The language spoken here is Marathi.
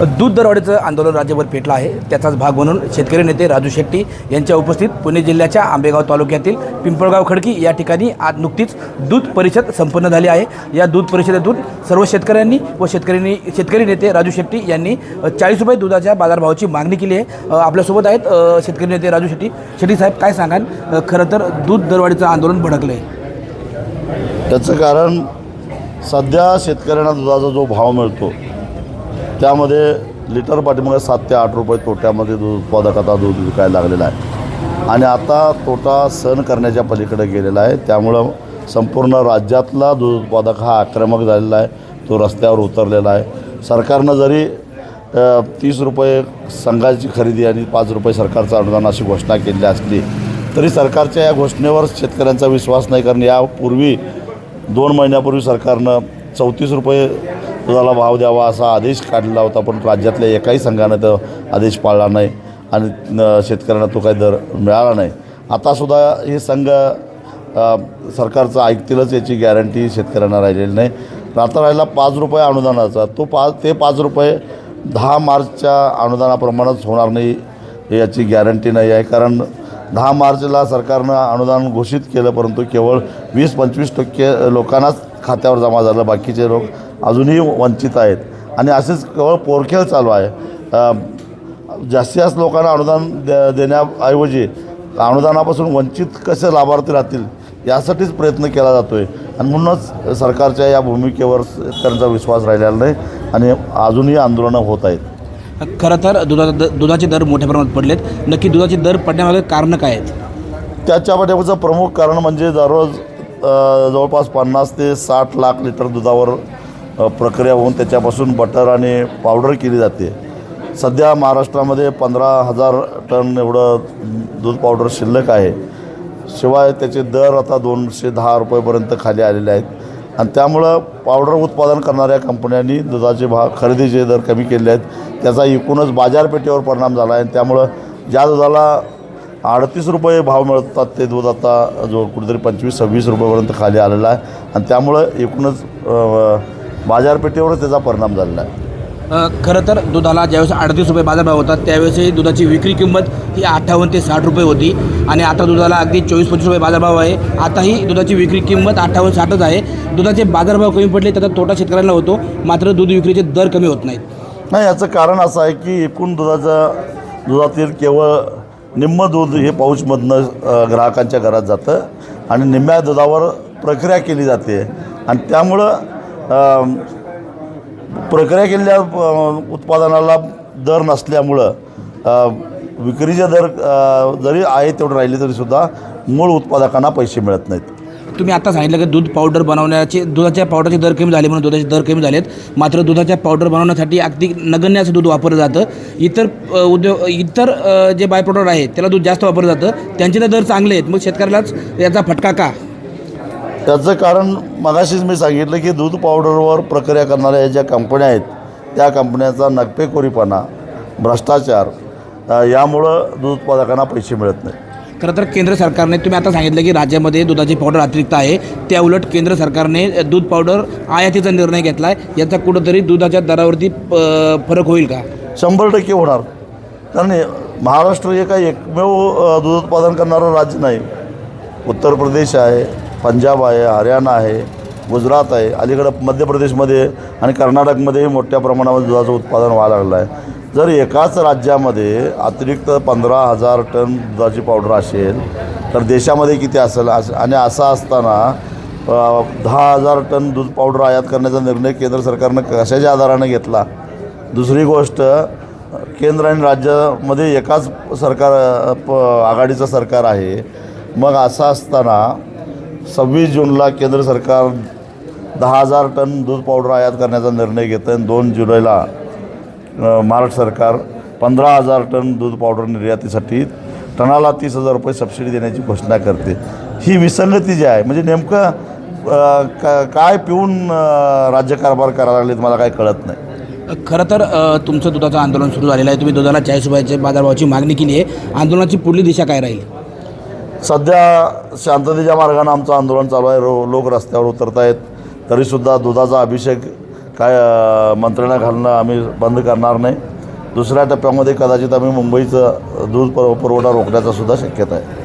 दूध दरवाढीचं आंदोलन राज्यभर पेटलं आहे. त्याचाच भाग म्हणून शेतकरी नेते राजू शेट्टी यांच्या उपस्थित पुणे जिल्ह्याच्या आंबेगाव तालुक्यातील पिंपळगाव खडकी या ठिकाणी आज नुकतीच दूध परिषद संपन्न झाली आहे. या दूध परिषदेतून सर्व शेतकऱ्यांनी व शेतकऱ्यांनी शेतकरी नेते राजू शेट्टी यांनी चाळीस रुपये दुधाच्या बाजारभावाची मागणी केली आहे. आपल्यासोबत आहेत शेतकरी नेते राजू शेट्टी. शेट्टी साहेब काय सांगाल? खरं तर दूध दरवाढीचं आंदोलन भडकलं आहे त्याचं कारण सध्या शेतकऱ्यांना दुधाचा जो भाव मिळतो त्यामध्ये लिटर पाठीमागे सात ते आठ रुपये तोट्यामध्ये दूध उत्पादक आता दूध विकायला लागलेला आहे. आणि आता तोटा सहन करण्याच्या पलीकडे गेलेला आहे. त्यामुळं संपूर्ण राज्यातला दूध उत्पादक हा आक्रमक झालेला आहे. तो रस्त्यावर उतरलेला आहे. सरकारनं जरी तीस रुपये संघाची खरेदी आणि पाच रुपये सरकारचं अनुदान अशी घोषणा केली असली तरी सरकारच्या या घोषणेवर शेतकऱ्यांचा विश्वास नाही. कारण यापूर्वी दोन महिन्यापूर्वी सरकारनं चौतीस रुपये दुधाला भाव द्यावा असा आदेश काढला होता पण राज्यातल्या एकाही संघानं तो आदेश पाळला नाही आणि शेतकऱ्यांना तो काही दर मिळाला नाही. आतासुद्धा हे संघ सरकारचं ऐकतीलच याची गॅरंटी शेतकऱ्यांना राहिलेली नाही. आता राहिला पाच रुपये अनुदानाचा तो पाच ते पाच रुपये दहा मार्चच्या अनुदानाप्रमाणेच होणार नाही हे याची गॅरंटी नाही आहे. कारण दहा मार्चला सरकारनं अनुदान घोषित केलं परंतु केवळ वीस पंचवीस टक्के लोकांनाच खात्यावर जमा झालं बाकीचे लोक अजूनही वंचित आहेत. आणि असेच केवळ पोरखेळ चालू आहे. जास्तीत जास्त लोकांना अनुदान दे देण्याऐवजी अनुदानापासून वंचित कसे लाभार्थी राहतील यासाठीच प्रयत्न केला जातो आहे आणि म्हणूनच सरकारच्या या भूमिकेवर शेतकऱ्यांचा विश्वास राहिलेला नाही आणि अजूनही आंदोलनं होत आहेत. खरं तर दुधा दुधाचे दर मोठ्या प्रमाणात पडलेत. नक्की दुधाचे दर पडण्यामागे कारणं काय आहेत? त्याच्या पाठीमागचं प्रमुख कारण म्हणजे दररोज जवळपास पन्नास ते साठ लाख लिटर दुधावर प्रक्रिया होऊन त्याच्यापासून बटर आणि पावडर केली जाते. सध्या महाराष्ट्रामध्ये पंधरा हजार टन एवढं दूध पावडर शिल्लक आहे. शिवाय त्याचे दर आता दोनशे दहा रुपयेपर्यंत खाली आलेले आहेत. आणि त्यामुळं पावडर उत्पादन करणाऱ्या कंपन्यांनी दुधाचे भाव खरेदीचे दर कमी केले आहेत. त्याचा एकूणच बाजारपेठेवर परिणाम झाला आहे आणि त्यामुळं ज्या दुधाला अडतीस रुपये भाव मिळतात ते दूध आता जो कुठेतरी पंचवीस सव्वीस रुपयेपर्यंत खाली आलेला आहे. आणि त्यामुळं एकूणच अ, बाजारपेठेवरच त्याचा परिणाम झालेला आहे. खरं तर दुधाला ज्यावेळेस अडतीस रुपये बाजारभाव होता त्यावेळेसही दुधाची विक्री किंमत ही अठ्ठावन्न ते साठ रुपये होती. आणि आता दुधाला अगदी चोवीस पंचवीस रुपये बाजारभाव आहे. आताही दुधाची विक्री किंमत अठ्ठावन्न साठच आहे. दुधाचे बाजारभाव कमी पडले त्याचा तोटा शेतकऱ्यांना होतो. मात्र दूध विक्रीचे दर कमी होत नाहीत. नाही याचं कारण असं आहे की एकूण दुधाचा दुधातील केवळ निम्म दूध हे पाऊचमधनं ग्राहकांच्या घरात जातं आणि निम्म्या दुधावर प्रक्रिया केली जाते. आणि त्यामुळं प्रक्रिया केलेल्या उत्पादनाला दर नसल्यामुळं विक्रीचे दर जरी आहे तेवढे राहिले तरीसुद्धा मूळ उत्पादकांना पैसे मिळत नाहीत. तुम्ही आता सांगितलं की दूध पावडर बनवण्याचे दुधाच्या पावडरचे दर कमी झाले म्हणून दुधाचे दर कमी झालेत. मात्र दुधाच्या पावडर बनवण्यासाठी अगदी नगण्य असं दूध वापरलं जातं. इतर उद्योग इतर जे बाय प्रोडक्ट आहेत त्याला दूध जास्त वापरलं जातं. त्यांचे तर दर चांगले आहेत. मग शेतकऱ्यालाच याचा फटका का? त्याचं कारण मगाशीच मी सांगितलं की दूध पावडरवर प्रक्रिया करणाऱ्या ज्या कंपन्या आहेत त्या कंपन्याचा नकपेखोरीपणा भ्रष्टाचार यामुळं दूध उत्पादकांना पैसे मिळत नाही खरं तर केंद्र सरकारने तुम्ही आता सांगितलं की राज्यामध्ये दुधाची पावडर अतिरिक्त आहे. त्या उलट केंद्र सरकारने दूध पावडर आयातीचा निर्णय घेतला आहे याचा कुठंतरी दुधाच्या दरावरती फरक होईल का? शंभर टक्के होणार. कारण महाराष्ट्र हे काही एकमेव दूध उत्पादन करणारं राज्य नाही. उत्तर प्रदेश आहे पंजाब आहे हरियाणा आहे गुजरात आहे. अलीकडं मध्य प्रदेशमध्ये आणि कर्नाटकमध्ये मोठ्या प्रमाणामध्ये दुधाचं उत्पादन व्हायला लागलं आहे जर एकाच राज्यामध्ये अतिरिक्त पंधरा हजार टन दुधाची पावडर असेल तर देशामध्ये किती असेल? अस- आणि असं असताना दहा हजार टन दूध पावडर आयात करण्याचा निर्णय केंद्र सरकारनं कशाच्या आधाराने घेतला? दुसरी गोष्ट केंद्र आणि राज्यामध्ये एकाच सरकार प आघाडीचं सरकार आहे. मग असं असताना सव्वीस जूनला केंद्र सरकार दहा हजार टन दूध पावडर आयात करण्याचा निर्णय घेतं आणि दोन जुलैला महाराष्ट्र सरकार पंधरा हजार टन दूध पावडर निर्यातीसाठी टनाला तीस हजार रुपये सबसिडी देण्याची घोषणा करते. ही विसंगती जी आहे म्हणजे नेमकं का काय पिऊन राज्यकारभार करायला लागले मला काही कळत नाही. खरं तर तुमचं दुधाचं आंदोलन सुरू झालेलं आहे. तुम्ही दुधाला चाळीस रुपयाचे बाजारभावाची मागणी केली आहे. आंदोलनाची पुढली दिशा काय राहील? सध्या शांततेच्या मार्गानं आमचं आंदोलन चालू आहे. रो लोक रस्त्यावर उतरत आहेत तरीसुद्धा दुधाचा अभिषेक काय मंत्रणा घालणं आम्ही बंद करणार नाही. दुसऱ्या टप्प्यामध्ये कदाचित आम्ही मुंबईचं दूध पुरवठा रोखण्याचा सुद्धा शक्यता आहे.